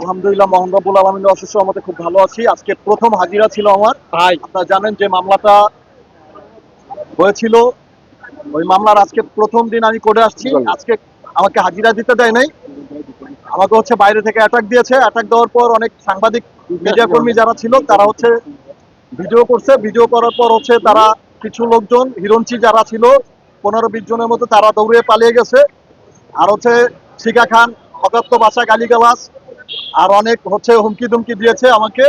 আলহামদুলিল্লাহ মোহাম্মদ রব্বুল আলমিনের অসুস্থ আমাদের খুব ভালো আছি। আজকে প্রথম হাজিরা ছিল আমার। ভাই। আপনারা জানেন যে মামলাটা হয়েছিল। ওই মামলার আজকে প্রথম দিন আমি করে আসছি। আজকে আমাকে হাজিরা দিতে দেয় নাই। আমাকে হচ্ছে বাইরে থেকে অ্যাটাক দিয়েছে। অ্যাটাক দেওয়ার পর অনেক সাংবাদিক মিডিয়া কর্মী যারা ছিল তারা হচ্ছে ভিডিও করছে। ভিডিও করার পর হচ্ছে তারা কিছু লোকজন হিরঞ্চি যারা ছিল পনেরো বিশ জনের মতো তারা দৌড়ে পালিয়ে গেছে। আর হচ্ছে শিকা খান অকথ্য বাসা গালিগালাজ আর অনেক হচ্ছে হুমকি দুমকি দিয়েছে আমাকে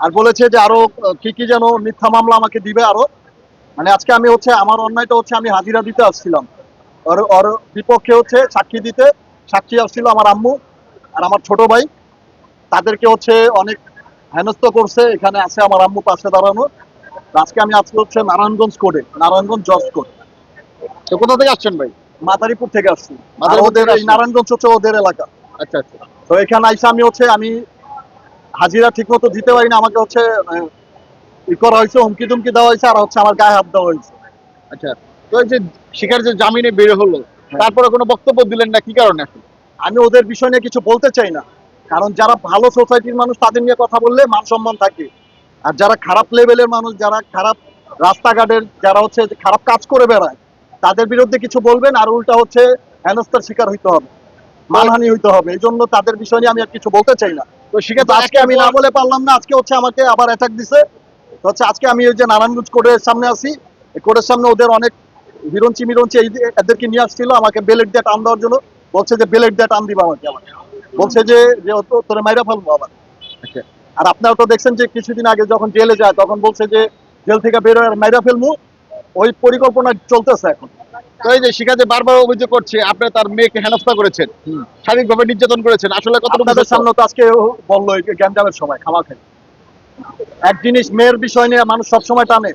আর বলেছে যে আরও কি কি যেন মিথ্যা মামলা আমাকে দিবে আরও। মানে আজকে আমি হচ্ছে আমার অন্যায়টা হচ্ছে আমি হাজিরা দিতে আসছিলাম। ওর ওর বিপক্ষে হচ্ছে সাক্ষী দিতে সাক্ষী আসছিল আমার আম্মু আর আমার ছোট ভাই। তাদেরকে হচ্ছে অনেক হেনস্থ করছে এখানে আছে আমার আম্মু পাশে দাঁড়ানো। আজকে আমি আজকে হচ্ছে নারায়ণগঞ্জ কোর্টে নারায়ণগঞ্জ জজ কোর্ট। তো কোথা থেকে আসছেন ভাই? মাদারীপুর থেকে আসছি। ওদের? নারায়ণগঞ্জ হচ্ছে ওদের এলাকা। আচ্ছা আচ্ছা। তো এখানে আইসা আমি হচ্ছে আমি হাজিরা ঠিক মতো দিতে পারি না আমাকে হচ্ছে ই করা হয়েছে হুমকি দুমকি দেওয়া হয়েছে আর হচ্ছে আমার গায়ে হাত দেওয়া হয়েছে। আচ্ছা তো এই যে শিকার যে জামিনে বের হলো তারপরে কোনো বক্তব্য দিলেন না কি কারণে আসলে? আমি ওদের বিষয় নিয়ে কিছু বলতে চাই না কারণ যারা ভালো সোসাইটির মানুষ তাদের নিয়ে কথা বললে মান সম্মান থাকে। আর যারা খারাপ লেভেলের মানুষ যারা খারাপ রাস্তাঘাটের যারা হচ্ছে খারাপ কাজ করে বেড়ায় তাদের বিরুদ্ধে কিছু বলবেন আর উল্টা হচ্ছে হেনস্থার শিকার হইতে হবে। মানহানি হইতে হবে। এই জন্য তাদের বিষয় নিয়ে আমি আর কিছু বলতে চাই না। তো কিন্তু আজকে আমি না বলে পারলাম না আজকে হচ্ছে আমাকে আবার অ্যাটাক দিছে। তো হচ্ছে আজকে আমি ওই যে নারায়ণগঞ্জ কোর্টের সামনে আছি। কোর্টের সামনে ওদের অনেক হিরঞ্চি মিরঞ্চি এই এদেরকে নিয়ে আসছিল আমাকে বেলেট দিয়ে টান দেওয়ার জন্য। বলছে যে বেলেট দিয়ে টান দিবা আমাকে বলছে যে যে তোরে মাইরা ফেলব আবার। আর আপনারা তো দেখছেন যে কিছুদিন আগে যখন জেলে যায় তখন বলছে যে জেল থেকে বেরোয় হয়ে মাইরা ফেলব। ওই পরিকল্পনা চলতেছে এখন। তো এই যে শিকার যে বারবার অভিযোগ করছে আপনি তার মেয়েকে হেনস্থা করেছেন শারীরিকভাবে নির্যাতন করেছেন আসলে কতটুকু সত্য? সামনে তো আজকে বলল এই গ্যাঞ্জামের সময় খাই এক জিনিস মেয়ের বিষয় নিয়ে মানুষ সবসময় টানে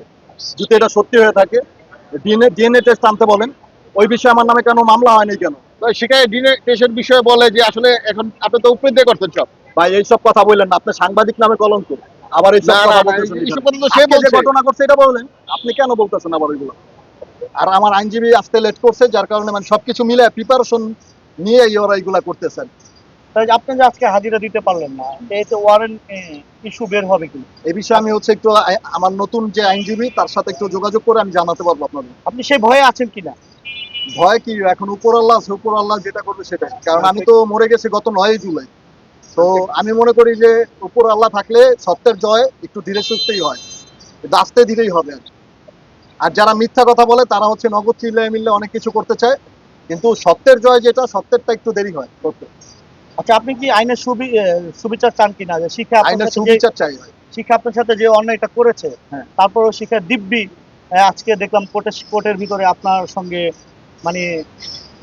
যদি এটা সত্যি হয়ে থাকে ডিএনএ ডিএনএ টেস্ট আনতে বলেন ওই বিষয়ে আমার নামে কেন মামলা হয়নি কেন? শিকার ডিনেটেশন বিষয়ে বলে যে আসলে এখন আপনি তো উপরে দিয়ে করতেন সব। ভাই এইসব কথা বললেন না আপনি সাংবাদিক নামে কলঙ্ক। আবার বলছে। ঘটনা করছে এটা বললেন আপনি কেন বলতেছেন আবার ওইগুলো আর আমার আইনজীবী আসতে লেট করছে যার কারণে মানে সবকিছু মিলে প্রিপারেশন নিয়ে ওরা এইগুলা করতেছেন। তাই আপনি যে আজকে হাজিরা দিতে পারলেন না এতে ওয়ারেন্ট ইস্যু বের হবে কি এই বিষয়ে আমি হচ্ছে একটু আমার নতুন যে আইনজীবী তার সাথে একটু যোগাযোগ করে আমি জানাতে পারব আপনাদের। আপনি সেই ভয়ে আছেন কিনা? ভয় কি? এখন উপর আল্লাহ আছে উপর আল্লাহ যেটা করবে সেটাই। কারণ আমি তো মরে গেছি গত নয় জুলাই। তো আমি মনে করি যে উপর আল্লাহ থাকলে সত্যের জয় একটু ধীরে সুস্থেই হয়। কিন্তু আস্তে ধীরেই হবে আর কি। আর যারা মিথ্যা কথা বলে তারা হচ্ছে নগদ চিল্লে মিললে অনেক কিছু করতে চায়। কিন্তু সত্যের জয় যেটা সত্যেরটা একটু দেরি হয় করতে। আচ্ছা আপনি কি আইনের সুবি সুবিচার চান কিনা? যে শিক্ষা আইনের সুবিচার চাই শিক্ষা আপনার সাথে যে অন্যায়টা করেছে হ্যাঁ। তারপরও শিক্ষা দিব্যি আজকে দেখলাম কোর্টের কোর্টের ভিতরে আপনার সঙ্গে মানে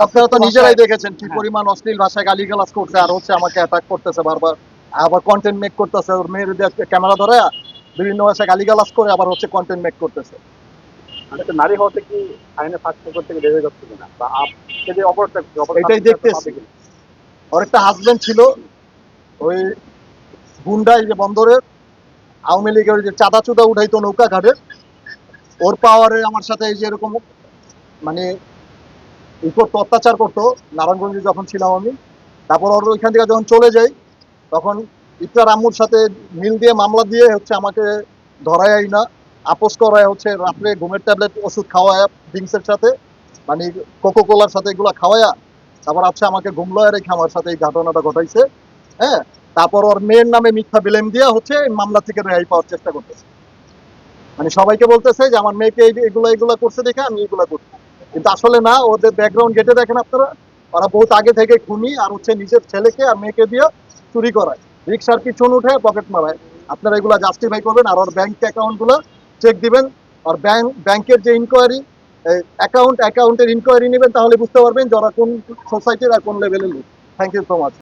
আপনারা তো নিজেরাই দেখেছেন কি হ্যাঁ। পরিমাণ অশ্লীল ভাষায় গালিগালাজ করছে আর হচ্ছে আমাকে অ্যাটাক করতেছে বারবার। আবার কন্টেন্ট মেক করতেছে ওর মেয়ের ক্যামেরা ধরে বিভিন্ন ভাষায় গালিগালাজ করে আবার হচ্ছে কন্টেন্ট মেক করতেছে। একটা নারী হওয়াতে কি আইনে ফাঁক থেকে বেড়ে যাচ্ছে কিনা? বা আপনি যে অপরাধটা এটাই দেখতেছি। ওর একটা হাজবেন্ড ছিল ওই গুন্ডাই যে বন্দরের আওয়ামী লীগের যে চাঁদা চুদা উঠাইতো নৌকা ঘাটে ওর পাওয়ারে আমার সাথে এই যে এরকম মানে ই করতো অত্যাচার করতো নারায়ণগঞ্জে যখন ছিলাম আমি তারপর ওর ওইখান থেকে যখন চলে যাই তখন ইফতার আম্মুর সাথে মিল দিয়ে মামলা দিয়ে হচ্ছে আমাকে ধরাই না। আপোষ করায় হচ্ছে রাত্রে ঘুমের ট্যাবলেট, ওষুধ খাওয়ায়, ড্রিঙ্কসের সাথে মানে কোকো কোলার সাথে এগুলো খাওয়ায়া, তারপর আছে আমাকে ঘুমলয়ে রেখে আমার সাথে এই ঘটনাটা ঘটাইছে হ্যাঁ? তারপর ওর মেয়ের নামে মিথ্যা বিলেম দিয়ে হচ্ছে মামলা থেকে রেহাই পাওয়ার চেষ্টা করতেছে। মানে সবাইকে বলতেছে যে, আমার মেয়েকে এগুলো এগুলো করছে দেখে আমি এগুলো করছি কিন্তু আসলে না ওদের ব্যাকগ্রাউন্ড গেটে দেখেন আপনারা, ওরা বহুত আগে থেকে খুনি আর হচ্ছে নিজের ছেলেকে আর মেয়েকে দিয়ে চুরি করায়। রিক্সার পিছন উঠে পকেট মারায়। আপনারা এগুলো জাস্টিফাই করবেন আর ওর ব্যাংক অ্যাকাউন্টগুলো চেক দিবেন আর ব্যাংক ব্যাংকের যে ইনকোয়ারি অ্যাকাউন্ট অ্যাকাউন্টের ইনকোয়ারি নেবেন, তাহলে বুঝতে পারবেন যারা কোন সোসাইটির আর কোন লেভেলের লোক। Thank you so much